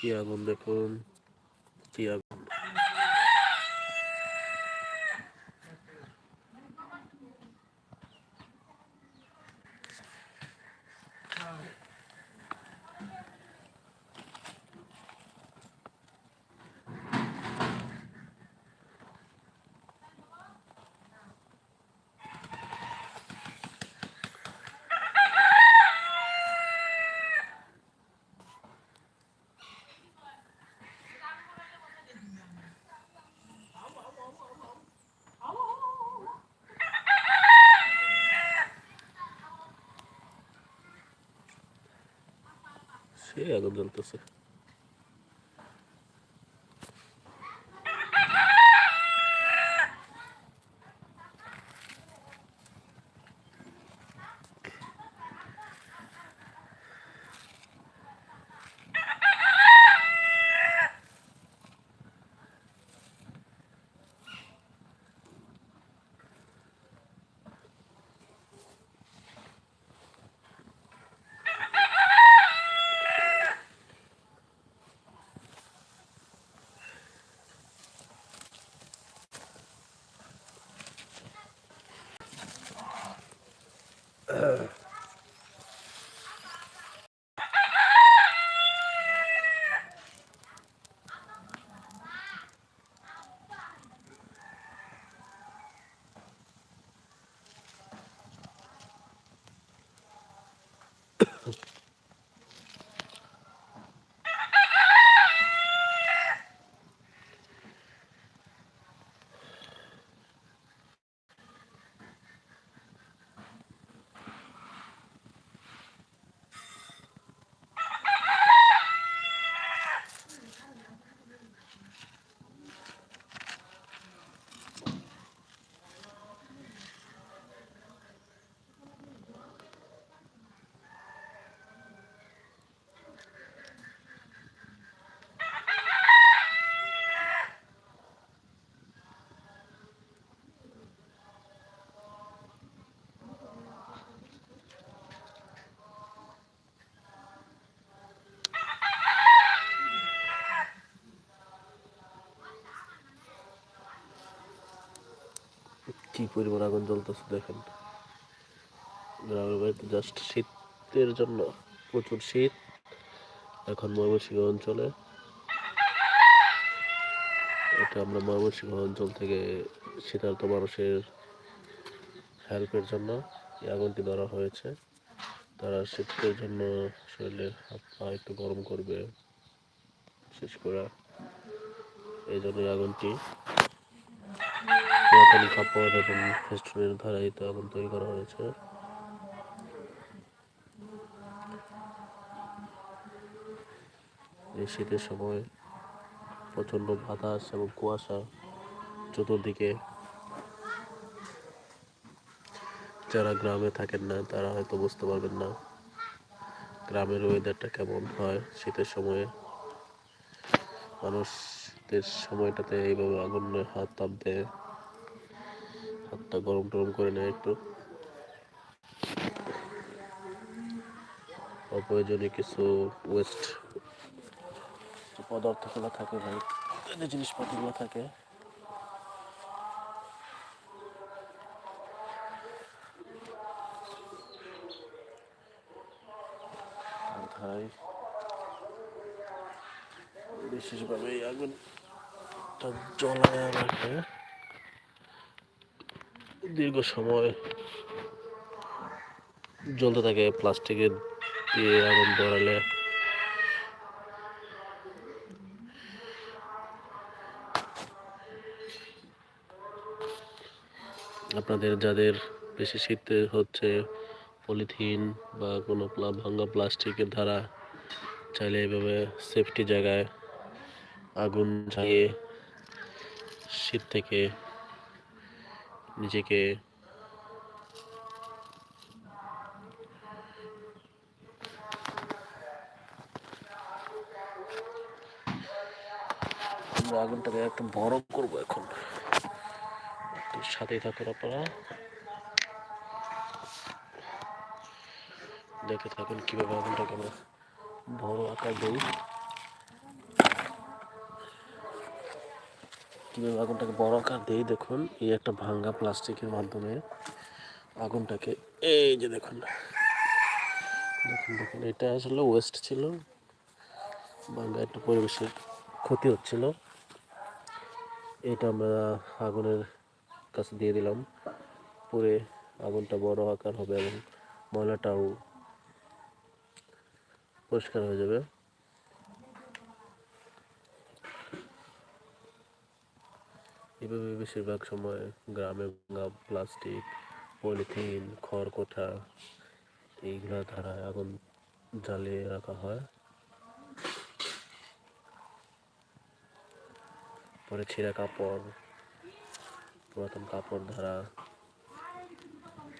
কি আগুন দেখুন? কি আগুন? সে আগুন জ্বলতেছে কি পরিমাণ আগুন জ্বলতেছে দেখেন গ্রামের বাড়িতে জাস্ট শীতের জন্য প্রচুর শীত। এখন ময়মনসিংহ অঞ্চলে। এটা আমরা ময়মনসিংহ অঞ্চল থেকে শীতার্থ মানুষের হেল্পের জন্য এই আগুনটি ধরা হয়েছে। তারা শীতের জন্য শরীরের হাত পা একটু গরম করবে। শেষ করা এই জন্য আগুনটি পুরাতন কাপড় এবং ফেস্টুনের ধারায়িত আগুন তৈরি করা হয়েছে। এই শীতের সময় প্রচণ্ড বাতাস এবং কুয়াশা চতুর্দিকে। যারা গ্রামে থাকেন না, তারা হয়তো বুঝতে পারবেন না গ্রামের ওয়েদারটা কেমন হয় শীতের সময়ে। মানুষদের সময়টাতে এইভাবে আগুনে হাত তাপ দেয় হাতটা গরম টরম করে নেয় একটু। অপ্রয়োজনীয় কিছু ওয়েস্ট পদার্থগুলো থাকে ভাই যে জিনিসপত্রগুলো থাকে। বিশেষভাবে এই আগুনটা জ্বলায় রাখে দীর্ঘ সময় জ্বলতে থাকে প্লাস্টিকের দিয়ে আগুন ধরালে। আপনাদের যাদের বেশি শীত হচ্ছে, পলিথিন বা কোনো ভাঙ্গা প্লাস্টিকের দ্বারা চাইলে এভাবে সেফটি জায়গায় আগুন জ্বালিয়ে শীত থেকে নিজেকে আমরা আগুনটাকে একটু বড় করব এখন। সাথেই থাকুন আপনারা। দেখে থাকুন কীভাবে আগুনটাকে আমরা বড় আকার দিই। কীভাবে আগুনটাকে বড় আকার দিই দেখুন, এই একটা ভাঙ্গা প্লাস্টিকের মাধ্যমে আগুনটাকে, এই যে দেখুন। দেখুন দেখুন, এটা আসলে ওয়েস্ট ছিল, ভাঙ্গা একটা পরিবেশের ক্ষতি হচ্ছিল। এটা আমরা আগুনের কাছে দিয়ে দিলাম। পরে আগুনটা বড় আকার হবে এবং ময়লাটাও পরিষ্কার হয়ে যাবে। এভাবে বেশিরভাগ সময় গ্রামে প্লাস্টিক, পলিথিন, খড়কোঠা এইগুলো দ্বারা আগুন জ্বালিয়ে রাখা হয়। পরে ছিঁড়া কাপড়, পুরাতন কাপড় ধারা।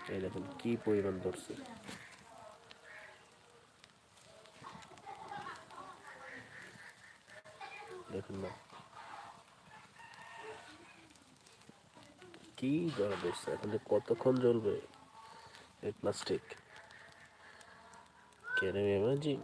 এই দেখুন কি পরিমাণ ধরছে। দেখুন না। কি জ্বলা ধরছে এখন কতক্ষণ জ্বলবে? এই প্লাস্টিক ক্যান ইমাজিন